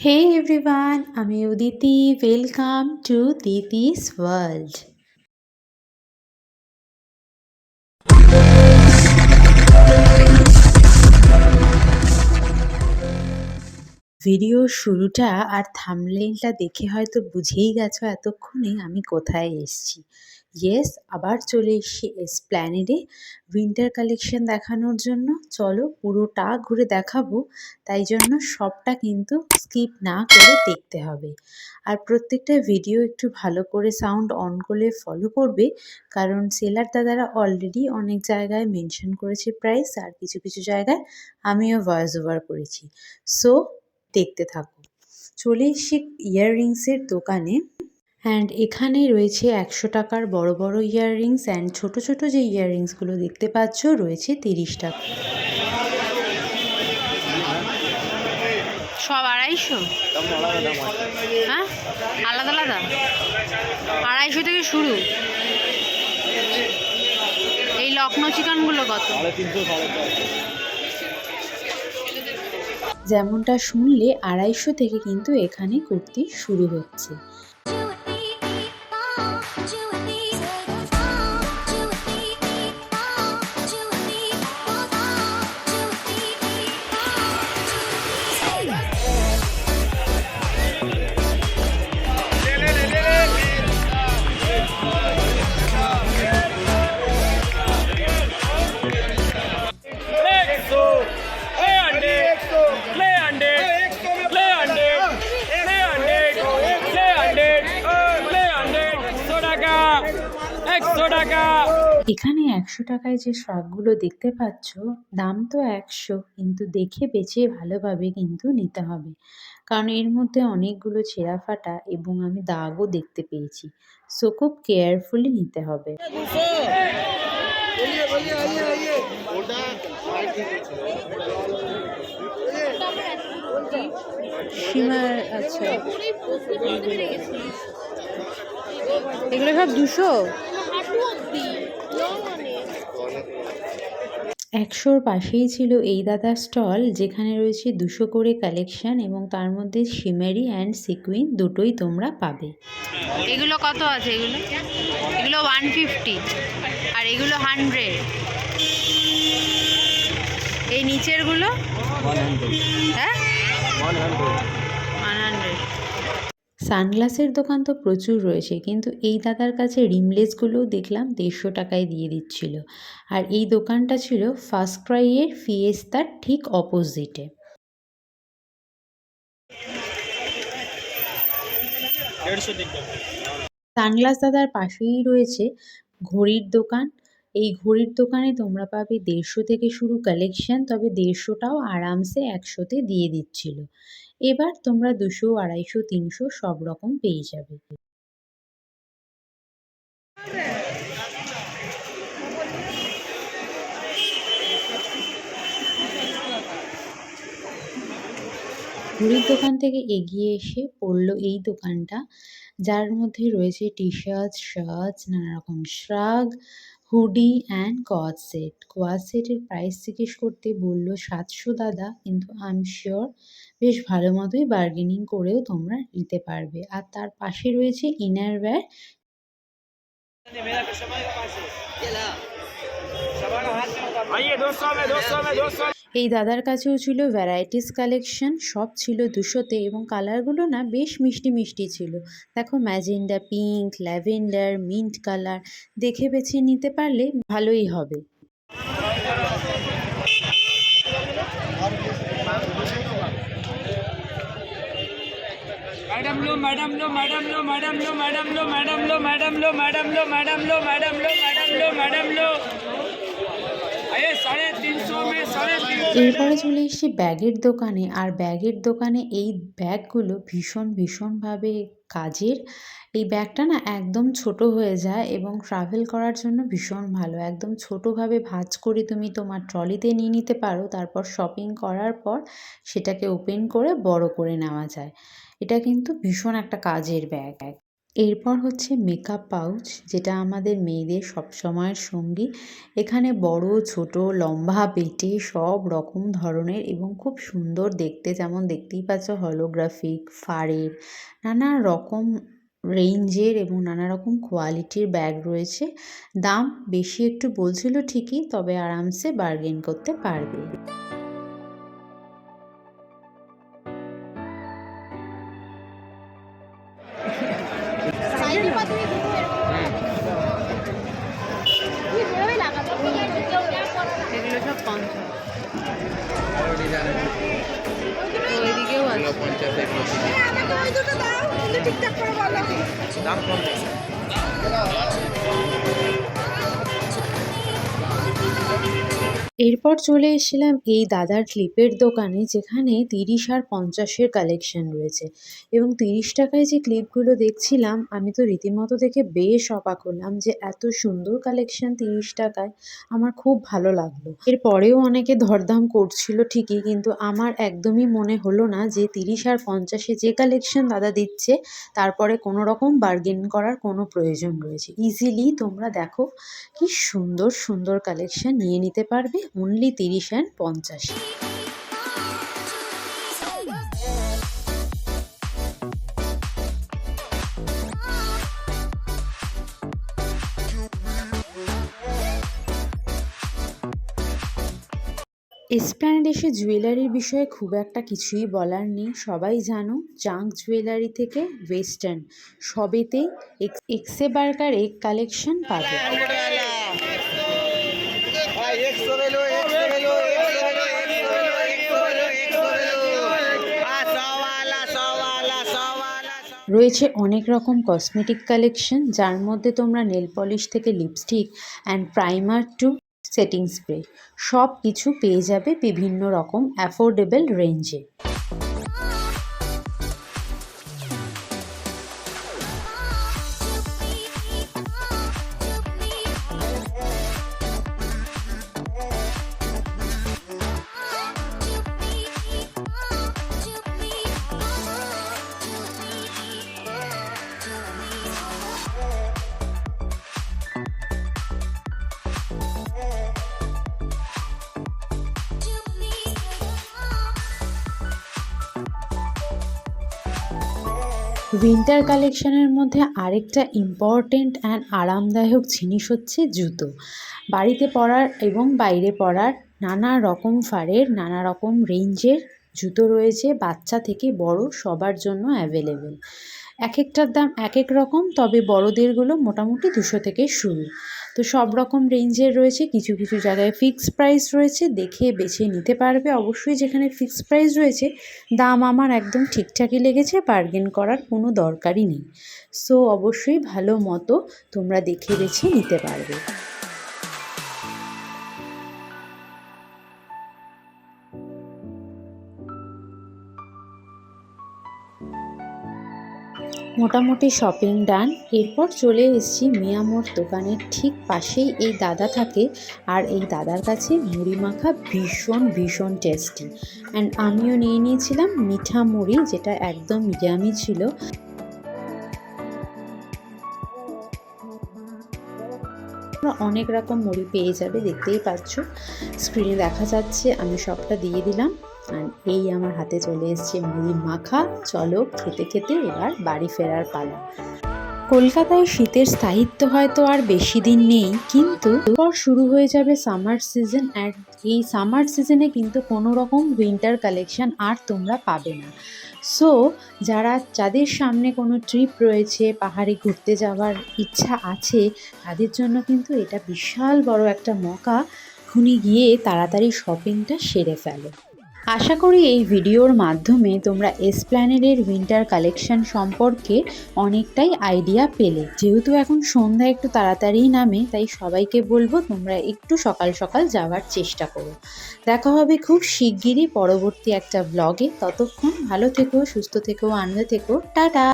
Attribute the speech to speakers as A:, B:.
A: হে everyone আমি Uditi welcome to Didi's world Video শুরুটা আর থামলেইনটা দেখে হয়তো বুঝেই গেছো এতক্ষণে আমি কোথায় এসছি। ইয়েস আবার চলে এসেছি এসপ্ল্যানেডে উইন্টার কালেকশন দেখানোর জন্য। চলো পুরোটা ঘুরে দেখাবো, তাই জন্য সবটা কিন্তু স্কিপ না করে দেখতে হবে। আর প্রত্যেকটা ভিডিও একটু ভালো করে সাউন্ড অন করলে ফলো করবে, কারণ সেলার দাদারা অলরেডি অনেক জায়গায় মেনশন করেছে প্রাইস আর কিছু কিছু জায়গায় আমিও ভয়েস ওভার করেছি। সো দেখতে থাকো। চলে এসছি ইয়াররিংসের দোকানে। অ্যান্ড এখানে রয়েছে একশো টাকার বড় বড় ইয়াররিংস অ্যান্ড ছোট ছোট যে ইয়াররিংসগুলো দেখতে পাচ্ছ, রয়েছে তিরিশ টাকা।
B: সব আড়াইশো? হ্যাঁ? আলাদা আলাদা? আড়াইশো থেকে শুরু। এই লখনৌ চিকেনগুলো কত?
A: যেমনটা শুনলে আড়াইশো থেকে কিন্তু এখানে কুর্তি শুরু হচ্ছে।
C: টাকা, একশো টাকা।
A: এখানে একশো টাকায় যে শাকগুলো দেখতে পাচ্ছ দাম তো একশো কিন্তু দেখে বেছে ভালোভাবে কিন্তু নিতে হবে। কারণ এর মধ্যে অনেকগুলো ছেঁড়া ফাটা এবং আমি দাগও দেখতে পেয়েছি। সো খুব কেয়ারফুলি নিতে হবে।
B: সীমার আচ্ছা। এগুলো সব দুশো?
A: একশোর পাশেই ছিল এই দাদা স্টল যেখানে রয়েছে দুশো করে কালেকশন এবং তার মধ্যে সিমারি অ্যান্ড সিকুইন দুটোই তোমরা পাবে।
B: এগুলো কত আছে এগুলো? এগুলো ওয়ান ফিফটি আর এগুলো হান্ড্রেড এই নিচেরগুলো? হ্যাঁ? ওয়ান হান্ড্রেড
A: সানগ্লাসের দোকান তো প্রচুর রয়েছে কিন্তু এই দাদার কাছে রিমলেসগুলোও দেখলাম দেড়শো টাকায় দিয়ে দিচ্ছিল। আর এই দোকানটা ছিল ফার্স্ট ক্রাইয়ের ফিয়েস্তার ঠিক অপোজিটে। সানগ্লাস দাদার পাশেই রয়েছে ঘড়ির দোকান। এই ঘড়ির দোকানে তোমরা পাবে দেড়শো থেকে শুরু কালেকশন তবে দেড়শোটাও আরামসে একশোতে দিয়ে দিচ্ছিল। এবার তোমরা দুশো আড়াইশো তিনশো সব রকম পেয়ে যাবে। ঘড়ির দোকান থেকে এগিয়ে এসে পড়লো এই দোকানটা যার মধ্যে রয়েছে টি শার্ট শার্টস নানা রকম shrug hoodie and co-ord set co-ord সেটের প্রাইস জিজ্ঞেস করতে বললো সাতশো দাদা কিন্তু আই এম শিওর বেশ ভালো মতোই বার্গেনিং করেও তোমরা নিতে পারবে আর তার পাশে রয়েছে ইনার ওয়্যার
C: आइए दोस्तों में दोस्तों में दोस्तों
A: এই দাদার কাছেও ছিল ভ্যারাইটিস কালেকশন সব ছিল দুশোতে এবং কালারগুলো না বেশ মিষ্টি মিষ্টি ছিল দেখো magenta pink lavender mint colour দেখে বেছে নিতে পারলে ভালোই হবে
C: मैडम लो मैडम लो मैडम लो मैडम लो मैडम लो मैडम लो मैडम लो मैडम लो मैडम लो मैडम लो मैडम लो मैडम लो आइए साढ़े तीन सौ में साढ़े तीन सौ
A: এরপরে চলে এসেছি ব্যাগের দোকানে। আর ব্যাগের দোকানে এই ব্যাগগুলো ভীষণ, ভীষণভাবে কাজের। এই ব্যাগটা না একদম ছোট হয়ে যায় এবং ট্রাভেল করার জন্য ভীষণ ভালো। একদম ছোটোভাবে ভাঁজ করে তুমি তোমার ট্রলিতে নিয়ে নিতে পারো, তারপর শপিং করার পর সেটাকে ওপেন করে বড় করে নেওয়া যায়। এটা কিন্তু ভীষণ একটা কাজের ব্যাগ। এরপর হচ্ছে মেকআপ পাউচ যেটা আমাদের মেয়েদের সবসময়ের সঙ্গী। এখানে বড়, ছোট, লম্বা, বেটে সব রকম ধরনের এবং খুব সুন্দর দেখতে। যেমন দেখতেই পাচ্ছ হলোগ্রাফিক ফারের নানা রকম রেঞ্জের এবং নানা রকম কোয়ালিটির ব্যাগ রয়েছে। দাম বেশি একটু বলছিল ঠিকই, তবে আরামসে বার্গেন করতে পারবে।
B: ওইদিকেও আছে
A: এরপর চলে এসেছিলাম এই দাদার ক্লিপের দোকানে, যেখানে তিরিশ আর পঞ্চাশের কালেকশন রয়েছে। এবং তিরিশ টাকায় যে ক্লিপগুলো দেখছিলাম, আমি তো রীতিমতো দেখে বেশ অবাক হলাম যে এত সুন্দর কালেকশন তিরিশ টাকায়। আমার খুব ভালো লাগল। এরপরেও অনেকে দরদাম করছিল ঠিকই, কিন্তু আমার একদমই মনে হলো না যে তিরিশ আর পঞ্চাশে যে কালেকশন দাদা দিচ্ছে, তারপরে কোনো রকম বার্গেন করার কোনো প্রয়োজন রয়েছে। ইজিলি তোমরা দেখো কি সুন্দর সুন্দর কালেকশন নিয়ে নিতে পারবে। অনলি তিরিশ অ্যান্ড পঞ্চাশে। এসপ্ল্যানেড এসে জুয়েলারির বিষয়ে খুব একটা কিছুই বলার নেই। সবাই জানো জাঙ্ক জুয়েলারি থেকে ওয়েস্টার্ন সবেতেই এক্সে বার্গার এক কালেকশন পাবে। রয়েছে অনেক রকম কসমেটিক কালেকশন যার মধ্যে তোমরা নেল পলিশ থেকে lipstick and primer to setting spray সব কিছু পেয়ে যাবে বিভিন্ন রকম অ্যাফোর্ডেবল রেঞ্জে উইন্টার কালেকশনের মধ্যে আরেকটা ইম্পর্টেন্ট অ্যান্ড আরামদায়ক জিনিস হচ্ছে জুতো। বাড়িতে পরার এবং বাইরে পরার নানা রকম ফারের, নানা রকম রেঞ্জের জুতো রয়েছে। বাচ্চা থেকে বড় সবার জন্য অ্যাভেলেবেল এক একটার দাম এক এক রকম, তবে বড়দেরগুলো মোটামুটি দুশো থেকে শুরু। তো সব রকম রেঞ্জের রয়েছে, কিছু কিছু জায়গায় ফিক্সড প্রাইস রয়েছে, দেখে বেছে নিতে পারবে। অবশ্যই যেখানে ফিক্সড প্রাইস রয়েছে, দাম আমার একদম ঠিকঠাকই লেগেছে বার্গেন করার কোনো দরকারই নেই। সো অবশ্যই ভালো মতো তোমরা দেখে বেছে নিতে পারবে। মোটামুটি শপিং ডান এরপর চলে এসেছি মিয়ামোর দোকানের ঠিক পাশেই এই দাদা থাকে আর এই দাদার কাছে মুড়ি মাখা ভীষণ ভীষণ টেস্টি অ্যান্ড আমিও নিয়ে নিয়েছিলাম মিঠা মুড়ি, যেটা একদম ইয়ামি ছিল। অনেক রকম মুড়ি পেয়ে যাবে, দেখতেই পাচ্ছ। স্ক্রিনে দেখা যাচ্ছে, আমি সবটা দিয়ে দিলাম। আর এই আমার হাতে চলে এসছে মুড়ি মাখা। চলো খেতে খেতে এবার বাড়ি ফেরার পালা। কলকাতায় শীতের স্থায়িত্ব হয়তো আর বেশি দিন নেই, কিন্তু এরপর শুরু হয়ে যাবে সামার সিজন আর এই সামার সিজনে কিন্তু কোনো রকম উইন্টার কালেকশন আর তোমরা পাবে না। সো যারা, যাদের সামনে কোনো ট্রিপ রয়েছে, পাহাড়ে ঘুরতে যাওয়ার ইচ্ছা আছে, তাদের জন্য কিন্তু এটা বিশাল বড় একটা মকা। খুনি গিয়ে তাড়াতাড়ি শপিংটা সেরে ফেলো। আশা করি এই ভিডিওর মাধ্যমে তোমরা এসপ্ল্যানেডের উইন্টার কালেকশন সম্পর্কে অনেকটাই আইডিয়া পেলে। যেহেতু এখন সন্ধ্যা একটু তাড়াতাড়ি নামে, তাই সবাইকে বলব তোমরা একটু সকাল সকাল যাওয়ার চেষ্টা করো। দেখা হবে খুব শিগগিরই পরবর্তী একটা ব্লগে ততক্ষণ ভালো থেকো, সুস্থ থেকো, আনন্দ থেকো। টাটা!